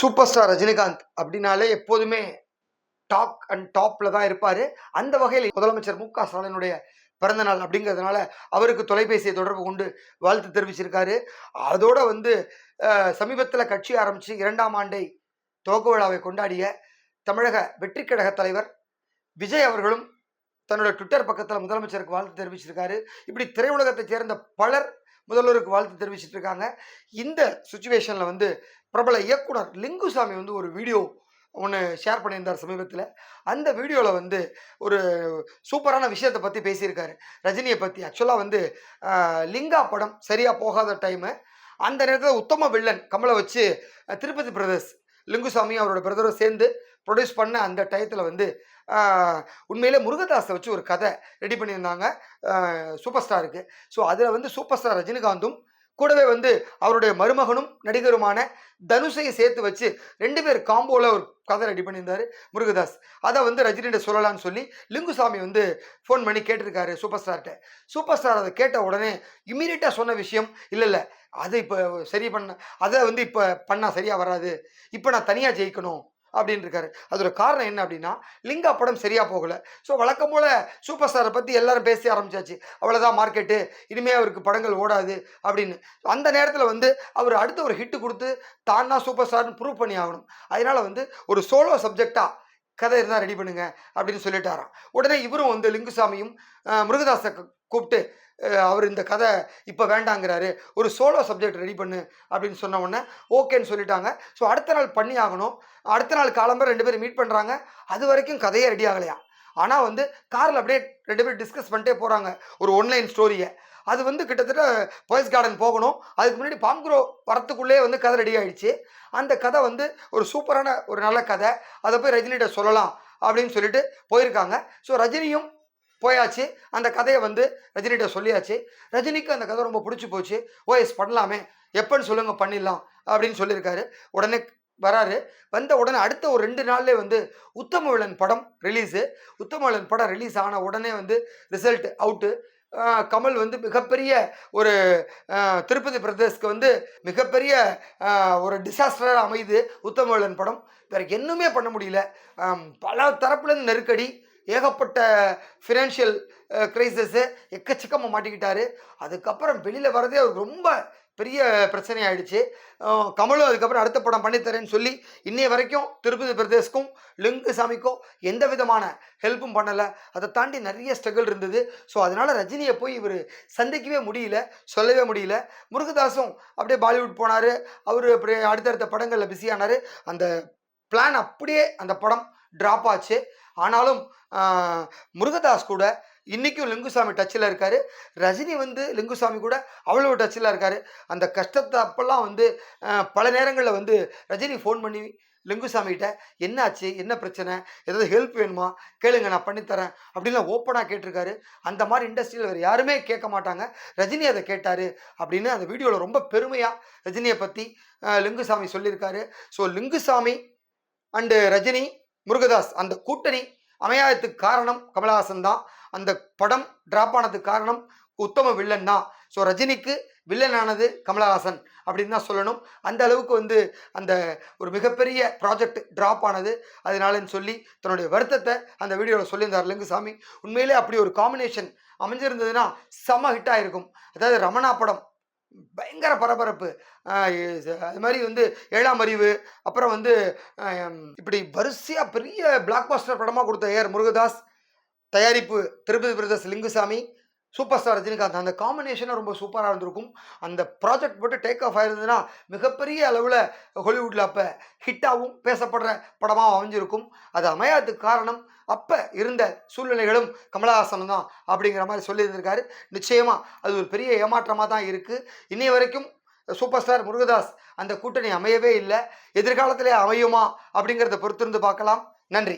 Super star Rajinikanth அப்படின்னாலே எப்போதுமே talk and டாப்பில் தான் இருப்பார். அந்த வகையில் முதலமைச்சர் மு க ஸ்டாலினுடைய பிறந்த நாள் அப்படிங்கிறதுனால அவருக்கு தொலைபேசியை தொடர்பு கொண்டு வாழ்த்து தெரிவிச்சிருக்காரு. அதோட வந்து சமீபத்தில் கட்சி ஆரம்பித்து இரண்டாம் ஆண்டை துவக்க விழாவை கொண்டாடிய தமிழக வெற்றி கழக தலைவர் விஜய் அவர்களும் தன்னோட ட்விட்டர் பக்கத்தில் முதலமைச்சருக்கு வாழ்த்து தெரிவிச்சிருக்காரு. இப்படி திரையுலகத்தை சேர்ந்த பலர் முதல்வருக்கு வாழ்த்து தெரிவிச்சிட்டு இருக்காங்க. இந்த சுச்சுவேஷனில் வந்து பிரபல இயக்குனர் லிங்குசாமி வந்து ஒரு வீடியோ ஒன்று ஷேர் பண்ணியிருந்தார் சமீபத்தில். அந்த வீடியோவில் வந்து ஒரு சூப்பரான விஷயத்தை பற்றி பேசியிருக்காரு. ரஜினியை பற்றி ஆக்சுவலாக வந்து லிங்கா படம் சரியாக போகாத டைமு அந்த நேரத்தில் உத்தம வில்லன் கமலை வச்சு திருப்பதி பிரதர்ஸ் லிங்குசாமி அவரோட பிரதரும் சேர்ந்து ப்ரொடியூஸ் பண்ண அந்த டயத்தில் வந்து உண்மையிலே முருகதாஸை வச்சு ஒரு கதை ரெடி பண்ணியிருந்தாங்க. சூப்பர் ஸ்டாருக்கு ஸோ அதில் வந்து சூப்பர் ஸ்டார் ரஜினிகாந்தும் கூடவே வந்து அவருடைய மருமகனும் நடிகருமான தனுஷையை சேர்த்து வச்சு ரெண்டு பேர் காம்போவில் ஒரு கதை ரெடி பண்ணியிருந்தாரு முருகதாஸ். அதை வந்து ரஜினிகிட்ட சொல்லலாம்னு சொல்லி லிங்குசாமி வந்து ஃபோன் பண்ணி கேட்டிருக்காரு சூப்பர் ஸ்டார்கிட்ட சூப்பர் ஸ்டார் அதை கேட்ட உடனே இம்மீடியட்டாக சொன்ன விஷயம் இல்லை இல்லை. அதை இப்போ சரி பண்ண அதை வந்து இப்போ பண்ணால் சரியாக வராது. இப்போ நான் தனியாக ஜெயிக்கணும். அப்படின்னு இருக்காரு அதோட காரணம் என்ன அப்படின்னா லிங்கா படம் சரியாக போகலை. ஸோ வழக்கம் போல் சூப்பர் ஸ்டாரை பற்றி எல்லாரும் பேசி ஆரம்பிச்சாச்சு. அவ்வளோதான் மார்க்கெட்டு இனிமே அவருக்கு படங்கள் ஓடாது அப்படின்னு. அந்த நேரத்தில் வந்து அவர் அடுத்த ஒரு ஹிட்டு கொடுத்து தான் தான் சூப்பர் ஸ்டார்னு ப்ரூவ் பண்ணி ஆகணும். அதனால வந்து ஒரு சோலோ சப்ஜெக்டாக கதை இருந்தால் ரெடி பண்ணுங்க அப்படின்னு சொல்லிட்டாராம். உடனே இவரும் வந்து லிங்குசாமியும் முருகதாசை கூப்பிட்டு அவர் இந்த கதை இப்போ வேண்டாங்கிறாரு ஒரு சோலோ சப்ஜெக்ட் ரெடி பண்ணு அப்படின்னு சொன்ன உடனே ஓகேன்னு சொல்லிட்டாங்க. ஸோ அடுத்த நாள் பண்ணி ஆகணும். அடுத்த நாள் காலம்பரம் ரெண்டு பேரும் மீட் பண்ணுறாங்க அது வரைக்கும் கதையே ரெடி ஆகலையா ஆனால் வந்து காரில் அப்படியே ரெண்டு பேரும் டிஸ்கஸ் பண்ணிட்டே போகிறாங்க ஒரு ஒன்லைன் ஸ்டோரியை அது வந்து கிட்டத்தட்ட பாய்ஸ் கார்டன் போகணும். அதுக்கு முன்னாடி பாம்க்ரோ வரத்துக்குள்ளே வந்து கதை ரெடி ஆயிடுச்சு. அந்த கதை வந்து ஒரு சூப்பரான ஒரு நல்ல கதை. அதை போய் ரஜினிகிட்ட சொல்லலாம் அப்படின்னு சொல்லிட்டு போயிருக்காங்க. ஸோ ரஜினியும் போயாச்சு. அந்த கதையை வந்து ரஜினிகிட்ட சொல்லியாச்சு. ரஜினிக்கு அந்த கதை ரொம்ப பிடிச்சி போச்சு. ஓஎஸ் பண்ணலாமே. எப்போன்னு சொல்லுங்க பண்ணிடலாம் அப்படின்னு சொல்லியிருக்காரு. உடனே வராரு. வந்த உடனே அடுத்த ஒரு ரெண்டு நாள்லேயே வந்து உத்தமவிழன் படம் ரிலீஸு உத்தமவிழன் படம் ரிலீஸ் ஆன உடனே வந்து ரிசல்ட் அவுட்டு கமல் வந்து மிகப்பெரிய ஒரு திருப்பதி பிரதேஷ்க்கு வந்து மிகப்பெரிய ஒரு டிசாஸ்டராக அமையுது. உத்தமவிழன் படம். வேறு என்னுமே பண்ண முடியல. பல தரப்புலேருந்து நெருக்கடி. ஏகப்பட்ட ஃபினான்ஷியல் கிரைசஸ்ஸு எக்கச்சக்கமாக மாட்டிக்கிட்டாரு. அதுக்கப்புறம் வெளியில் வரதே அவருக்கு ரொம்ப பெரிய பிரச்சனை ஆயிடுச்சு கமலும் அதுக்கப்புறம் அடுத்த படம் பண்ணித்தரேன்னு சொல்லி இன்னைய வரைக்கும் திருப்பதி பிரதேஷ்க்கும் லிங்கு சாமிக்கும் எந்த விதமான ஹெல்ப்பும் பண்ணலை. அதை தாண்டி நிறைய ஸ்ட்ரகிள் இருந்தது. ஸோ அதனால் ரஜினியை போய் இவர் சந்திக்கவே முடியல. சொல்லவே முடியல. முருகதாஸும் அப்படியே பாலிவுட் போனார். அவர் அப்படியே அடுத்தடுத்த படங்களில் பிஸியானார் அந்த பிளான் அப்படியே அந்த படம் ட்ராப் ஆச்சு. ஆனாலும் முருகதாஸ் கூட இன்றைக்கும் லிங்குசாமி டச்சில் இருக்கார். ரஜினி வந்து லிங்குசாமி கூட அவ்வளோ டச்சில் இருக்கார். அந்த கஷ்டத்தை அப்போல்லாம் வந்து பல நேரங்களில் வந்து ரஜினி ஃபோன் பண்ணி லிங்குசாமிகிட்ட என்னாச்சு? என்ன பிரச்சனை? ஏதாவது ஹெல்ப் வேணுமா? கேளுங்க நான் பண்ணித்தரேன் அப்படின்லாம் ஓப்பனாக கேட்டிருக்காரு. அந்த மாதிரி இண்டஸ்ட்ரியில் வேறு யாருமே கேட்க மாட்டாங்க. ரஜினி அதை கேட்டார் அப்படின்னு அந்த வீடியோவில் ரொம்ப பெருமையாக ரஜினியை பற்றி லிங்குசாமி சொல்லியிருக்காரு. ஸோ லிங்குசாமி அண்டு ரஜினி முருகதாஸ் அந்த கூட்டணி அமையாததுக்கு காரணம் கமலஹாசன் தான். அந்த படம் ட்ராப் ஆனதுக்கு காரணம் உத்தம வில்லன் தான். ஸோ ரஜினிக்கு வில்லன் ஆனது கமலஹாசன் அப்படின்னு தான் சொல்லணும். அந்த அளவுக்கு வந்து அந்த ஒரு மிகப்பெரிய ப்ராஜெக்ட் ட்ராப் ஆனது. அதனாலன்னு சொல்லி தன்னுடைய வருத்தத்தை அந்த வீடியோவில் சொல்லியிருந்தார் லிங்குசாமி. உண்மையிலே அப்படி ஒரு காம்பினேஷன் அமைஞ்சிருந்ததுன்னா செம ஹிட் ஆகிருக்கும் அதாவது ரமணா படம் பயங்கர பரபரப்பு. அது மாதிரி வந்து ஏழாம் அறிவு அப்புறம் வந்து இப்படி வரிசையாக பெரிய பிளாக் பாஸ்டர் படமாக கொடுத்த ஏஆர் முருகதாஸ் தயாரிப்பு Tirupati brothers Lingusamy super star Rajinikanth. அந்த காம்பினேஷனும் ரொம்ப சூப்பராக இருந்திருக்கும். அந்த ப்ராஜெக்ட் போட்டு டேக் ஆஃப் ஆயிருந்ததுன்னா மிகப்பெரிய அளவில் ஹாலிவுட்டில் அப்போ ஹிட்டாகவும் பேசப்படுற படமாக அமைஞ்சிருக்கும். அது அமையாததுக்கு காரணம் அப்போ இருந்த சூழ்நிலைகளும் கமலஹாசன் தான் அப்படிங்கிற மாதிரி சொல்லியிருந்திருக்காரு. நிச்சயமாக அது ஒரு பெரிய ஏமாற்றமாக தான் இருக்குது இன்னைய வரைக்கும் சூப்பர் ஸ்டார் முருகதாஸ் அந்த கூட்டணி அமையவே இல்லை. எதிர்காலத்திலே அமையுமா அப்படிங்கிறத பொறுத்திருந்து பார்க்கலாம். நன்றி.